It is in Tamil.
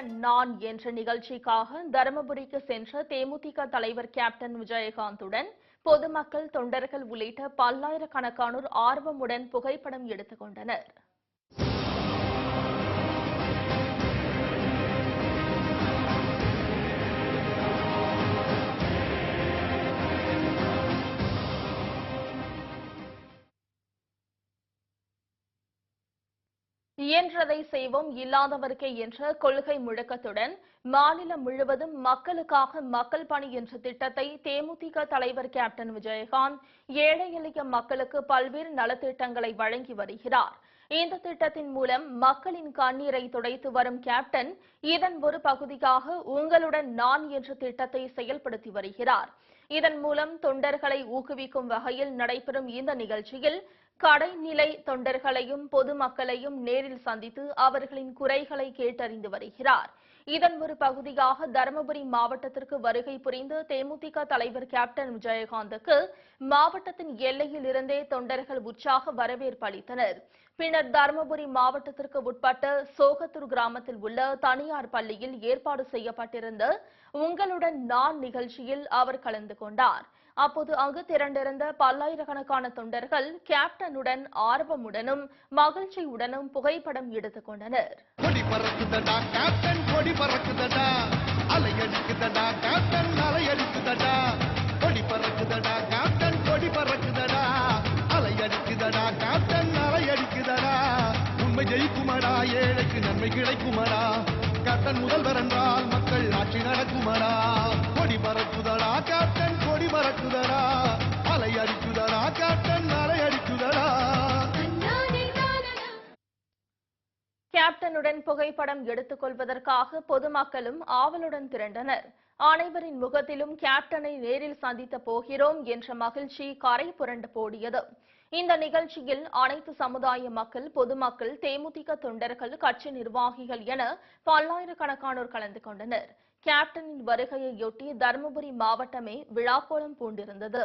நான் என்ற நிகழ்ச்சிக்காக தருமபுரிக்கு சென்ற தேமுதிக தலைவர் கேப்டன் விஜயகாந்துடன் பொதுமக்கள் தொண்டர்கள் உள்ளிட்ட பல்லாயிரக்கணக்கானோர் ஆர்வமுடன் புகைப்படம் எடுத்துக் கொண்டனர் இயன்றதை செய்வோம் இல்லாதவர்க்கே என்ற கொள்கை முழக்கத்துடன் மாநிலம் முழுவதும் மக்களுக்காக மக்கள் பணி என்ற திட்டத்தை தேமுதிக தலைவர் கேப்டன் விஜயகாந்த் ஏழை எளிய மக்களுக்கு பல்வேறு நலத்திட்டங்களை வழங்கி வருகிறார். இந்த திட்டத்தின் மூலம் மக்களின் கண்ணீரை துடைத்து வரும் கேப்டன் இதன் ஒரு பகுதியாக உங்களுடன் நான் என்ற திட்டத்தை செயல்படுத்தி வருகிறார். இதன் மூலம் தொண்டர்களை ஊக்குவிக்கும் வகையில் நடைபெறும் இந்த நிகழ்ச்சியில் கடைநிலை தொண்டர்களையும் பொதுமக்களையும் நேரில் சந்தித்து அவர்களின் குறைகளை கேட்டறிந்து வருகிறார். இதன் ஒரு பகுதியாக தருமபுரி மாவட்டத்திற்கு வருகை புரிந்து தேமுதிக தலைவர் கேப்டன் விஜயகாந்துக்கு மாவட்டத்தின் எல்லையில் இருந்தே தொண்டர்கள் உற்சாக வரவேற்பு அளித்தனர். பின்னர் தருமபுரி மாவட்டத்திற்கு உட்பட்ட சோகத்தூர் கிராமத்தில் உள்ள தனியார் பள்ளியில் ஏற்பாடு செய்யப்பட்டிருந்த உங்களுடன் நான் நிகழ்ச்சியில் அவர் கலந்து கொண்டார். அப்போது அங்கு திரண்டிருந்த பல்லாயிரக்கணக்கான தொண்டர்கள் கேப்டனுடன் ஆர்வமுடனும் மகிழ்ச்சியுடனும் புகைப்படம் எடுத்துக் கொண்டனர் கொடி பறக்குதடா கேப்டன் கொடி பறக்குதடா. அலை அடிக்குதடா கேப்டன் அலை அடிக்குதடா. கொடி பறக்குதடா கேப்டன் கொடி பறக்குதடா. அலை அடிக்குதடா கேப்டன் அலை அடிக்குதடா. உண்மை ஜெயிக்குமடா ஏழைக்கு நன்மை கிடைக்குமடா. கேப்டன் முதல்வர் என்றால் மக்கள் ஆட்சி நடக்குமடா கேப்டனுடன் புகைப்படம் எடுத்துக் கொள்வதற்காக பொதுமக்களும் ஆவலுடன் திரண்டனர். அனைவரின் முகத்திலும் கேப்டனை நேரில் சந்தித்த போகிறோம் என்ற மகிழ்ச்சி கரை புரண்டு போடியது. இந்த நிகழ்ச்சியில் அனைத்து சமுதாய மக்கள் பொதுமக்கள் தேமுதிக தொண்டர்கள் கட்சி நிர்வாகிகள் என பல்லாயிரக்கணக்கானோர் கலந்து கொண்டனர். கேப்டனின் வருகையையொட்டி தருமபுரி மாவட்டமே விழாக்கோலம் பூண்டிருந்தது.